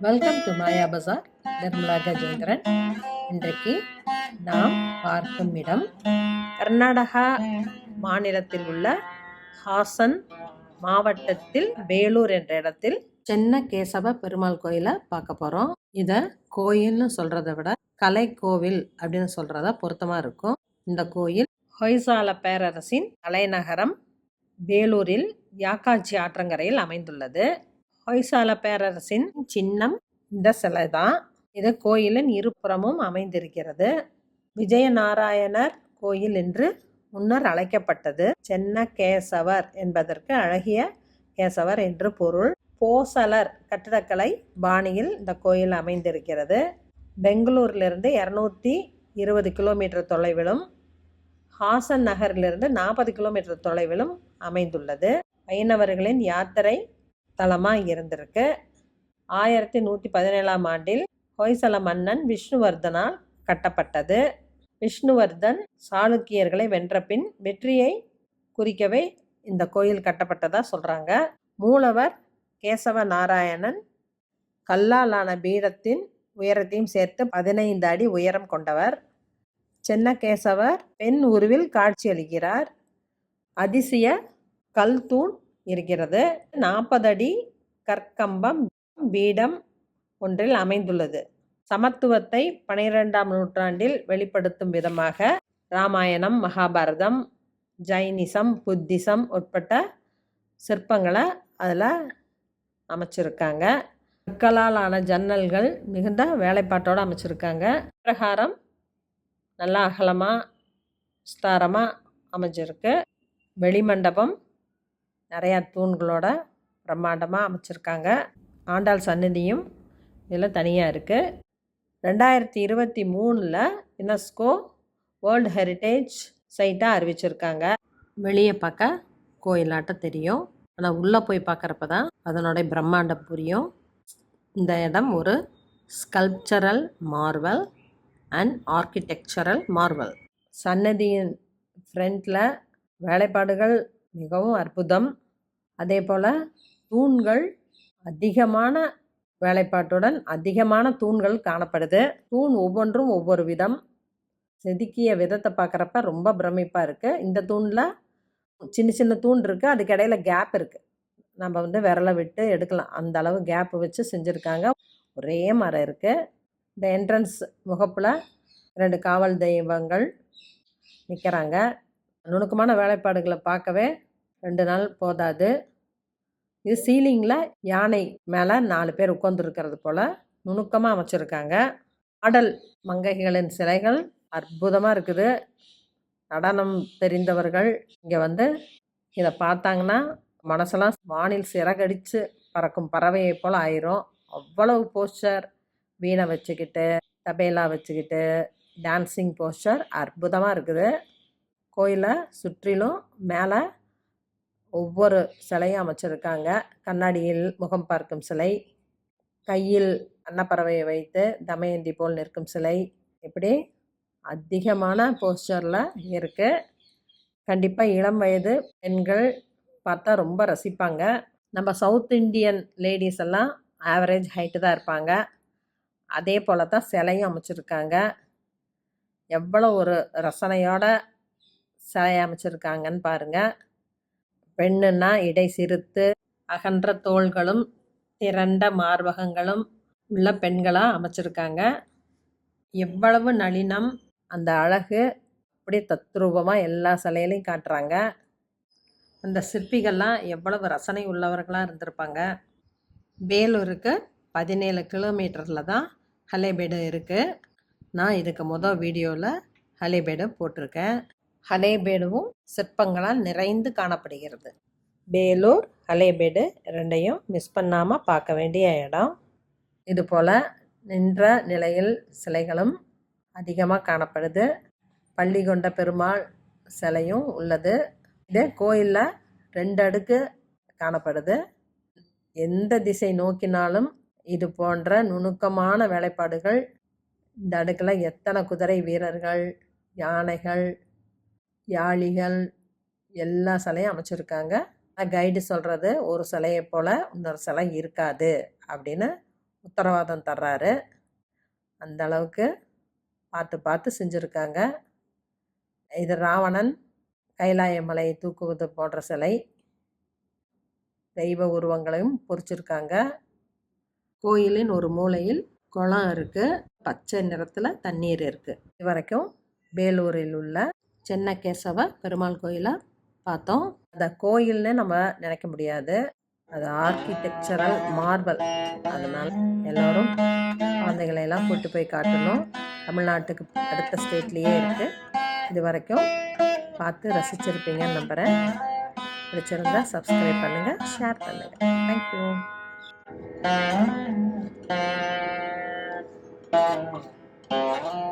Welcome to Maya பசார் நிர்மலா கஜேந்திரன் இன்றைக்கு நாம் பார்க்கும் இடம் கர்நாடகா மாநிலத்தில் உள்ள ஹாசன் மாவட்டத்தில் வேலூர் என்ற இடத்தில் சென்ன கேசவ பெருமாள் கோயிலை பார்க்க போகிறோம் இதை கோயில்னு சொல்கிறத விட கலை கோவில் அப்படின்னு சொல்கிறதா பொருத்தமாக இருக்கும். இந்த கோயில் ஹொய்சால பேரரசின் தலைநகரம் வேலூரில் யாக்காச்சி ஆற்றங்கரையில் அமைந்துள்ளது. ஹொய்சால பேரரசின் சின்னம் இந்த சிலை தான் இது கோயிலின் இருபுறமும் அமைந்திருக்கிறது. விஜயநாராயணர் கோயில் என்று முன்னர் அழைக்கப்பட்டது. சென்ன கேசவர் என்பதற்கு அழகிய கேசவர் என்று பொருள். போசலர் கட்டிடக்கலை பாணியில் இந்த கோயில் அமைந்திருக்கிறது. பெங்களூரிலிருந்து இரநூத்தி இருபது கிலோமீட்டர் தொலைவிலும் ஹாசன் நகரிலிருந்து நாற்பது கிலோமீட்டர் தொலைவிலும் அமைந்துள்ளது. வைணவர்களின் யாத்திரை தலமாக இருந்திருக்கு. ஆயிரத்தி நூற்றி பதினேழாம் ஆண்டில் ஹொய்சல மன்னன் விஷ்ணுவர்தனால் கட்டப்பட்டது. விஷ்ணுவர்தன் சாளுக்கியர்களை வென்ற பின் வெற்றியை குறிக்கவே இந்த கோயில் கட்டப்பட்டதாக சொல்கிறாங்க மூலவர் கேசவ நாராயணன் கல்லாலான பீடத்தின் உயரத்தையும் சேர்த்து பதினைந்து அடி உயரம் கொண்டவர். சென்னகேசவர் பெண் உருவில் காட்சியளிக்கிறார் அதிசய கல் தூண் இருக்கிறது. நாற்பது அடி கற்கம்பம் பீடம் ஒன்றில் அமைந்துள்ளது. சமத்துவத்தை பனிரெண்டாம் நூற்றாண்டில் வெளிப்படுத்தும் விதமாக ராமாயணம் மகாபாரதம் ஜைனிசம் புத்திசம் உட்பட்ட சிற்பங்களை அதில் அமைச்சிருக்காங்க. கற்களால் ஆன ஜன்னல்கள் மிகுந்த வேலைப்பாட்டோடு அமைச்சிருக்காங்க. பிரகாரம் நல்லா அகலமாக விஸ்தாரமாக அமைஞ்சிருக்கு. வெளிமண்டபம் நிறையா தூண்களோட பிரம்மாண்டமாக அமைச்சிருக்காங்க. ஆண்டாள் சன்னதியும் இதில் தனியாக இருக்குது ரெண்டாயிரத்தி இருபத்தி மூணில் யுனெஸ்கோ வேர்ல்டு ஹெரிட்டேஜ் சைட்டாக அறிவிச்சிருக்காங்க. வெளியே பார்க்க கோயிலாட்டம் தெரியும். ஆனால் உள்ளே போய் பார்க்குறப்ப தான் அதனுடைய பிரம்மாண்டம் புரியும். இந்த இடம் ஒரு sculptural marvel and architectural marvel. சன்னதியின் ஃப்ரண்டில் வேலைப்பாடுகள் மிகவும் அற்புதம். அதே போல் தூண்கள் அதிகமான வேலைப்பாட்டுடன் அதிகமான தூண்கள் காணப்படுது. தூண் ஒவ்வொன்றும் ஒவ்வொரு விதம். செதுக்கிய விதத்தை பார்க்குறப்ப ரொம்ப பிரமிப்பாக இருக்குது இந்த தூணில் சின்ன சின்ன தூண் இருக்குது அதுக்கு இடையில கேப் இருக்குது நம்ம வந்து விரலை விட்டு எடுக்கலாம். அந்த அளவு கேப் வச்சு செஞ்சுருக்காங்க. ஒரே மரம் இருக்குது இந்த என்ட்ரன்ஸ் முகப்பில் ரெண்டு காவல் தெய்வங்கள் நிற்கிறாங்க நுணுக்கமான வேலைப்பாடுகளை பார்க்கவே ரெண்டு நாள் போதாது. இது சீலிங்கில் யானை மேலே நாலு பேர் உட்காந்துருக்கிறது போல் நுணுக்கமாக அமைச்சிருக்காங்க. ஆடல் மங்கைகளின் சிலைகள் அற்புதமாக இருக்குது. நடனம் தெரிந்தவர்கள் இங்கே வந்து இதை பார்த்தாங்கன்னா மனசெல்லாம் வானில் சிறகடித்து பறக்கும் பறவையை போல் ஆயிரும். அவ்வளவு போஸ்டர் வீணை வச்சுக்கிட்டு தபேலா வச்சுக்கிட்டு டான்ஸிங் போஸ்டர் அற்புதமாக இருக்குது. கோயிலை சுற்றிலும் மேலே ஒவ்வொரு சிலையும் அமைச்சிருக்காங்க. கண்ணாடியில் முகம் பார்க்கும் சிலை கையில் அன்னப்பறவையை வைத்து தமயந்தி போல் நிற்கும் சிலை. இப்படி அதிகமான போஸ்டரில் இருக்குது கண்டிப்பாக இளம் வயது பெண்கள் பார்த்தா ரொம்ப ரசிப்பாங்க. நம்ம சவுத் இண்டியன் லேடிஸ் எல்லாம் ஆவரேஜ் ஹைட்டு தான் இருப்பாங்க. அதே போல் தான் சிலையும் அமைச்சிருக்காங்க. எவ்வளோ ஒரு ரசனையோட சிலை அமைச்சிருக்காங்கன்னு பாருங்கள் பெண்ணுன்னா இடை சிறுத்து அகன்ற தோள்களும் திரண்ட மார்பகங்களும் உள்ள பெண்களாக அமைச்சிருக்காங்க. எவ்வளவு நளினம் அந்த அழகு அப்படியே தத்ரூபமாக எல்லா சிலையிலையும் காட்டுறாங்க. அந்த சிற்பிகள்லாம் எவ்வளவு ரசனை உள்ளவர்களாக இருந்திருப்பாங்க. வேலூருக்கு பதினேழு கிலோமீட்டரில் தான் ஹலேபேடு இருக்குது நான் இதுக்கு மொதல் வீடியோவில் ஹலேபேடை போட்டிருக்கேன். ஹலேபேடுவும் சிற்பங்களால் நிறைந்து காணப்படுகிறது. வேலூர் ஹலேபேடு ரெண்டையும் மிஸ் பண்ணாமல் பார்க்க வேண்டிய இடம். இதுபோல் நின்ற நிலையில் சிலைகளும் அதிகமாக காணப்படுது. பள்ளி கொண்ட பெருமாள் சிலையும் உள்ளது. இது கோயிலில் ரெண்டு அடுக்கு காணப்படுது. எந்த திசை நோக்கினாலும் இது போன்ற நுணுக்கமான வேலைப்பாடுகள் இந்த அடுக்கில் எத்தனை குதிரை வீரர்கள் யானைகள் யாழிகள் எல்லா சிலையும் அமைச்சிருக்காங்க. கைடு சொல்கிறது ஒரு சிலையை போல் இன்னொரு சிலை இருக்காது அப்படின்னு உத்தரவாதம் தர்றாரு. அந்த அளவுக்கு பார்த்து பார்த்து செஞ்சுருக்காங்க. இது ராவணன் கைலாய மலையை தூக்குவது போன்ற சிலை தெய்வ உருவங்களையும் பொறிச்சிருக்காங்க. கோயிலின் ஒரு மூலையில் குளம் இருக்குது பச்சை நிறத்தில் தண்ணீர் இருக்குது இது வரைக்கும் வேலூரில் உள்ள சென்னகேசவ பெருமாள் கோயிலை பார்த்தோம். அந்த கோயில்னு நம்ம நினைக்க முடியாது. அது ஆர்கிடெக்சரல் மார்பல் அதனால் எல்லோரும் குழந்தைகளை எல்லாம் கூட்டு போய் காட்டணும். தமிழ்நாட்டுக்கு அடுத்த ஸ்டேட்லேயே இருக்குது இது வரைக்கும் பார்த்து ரசிச்சிருப்பீங்கன்னு நம்புகிறேன் பிடிச்சிருந்தா சப்ஸ்கிரைப் பண்ணுங்கள் ஷேர் பண்ணுங்கள் தேங்க்யூ Thank you.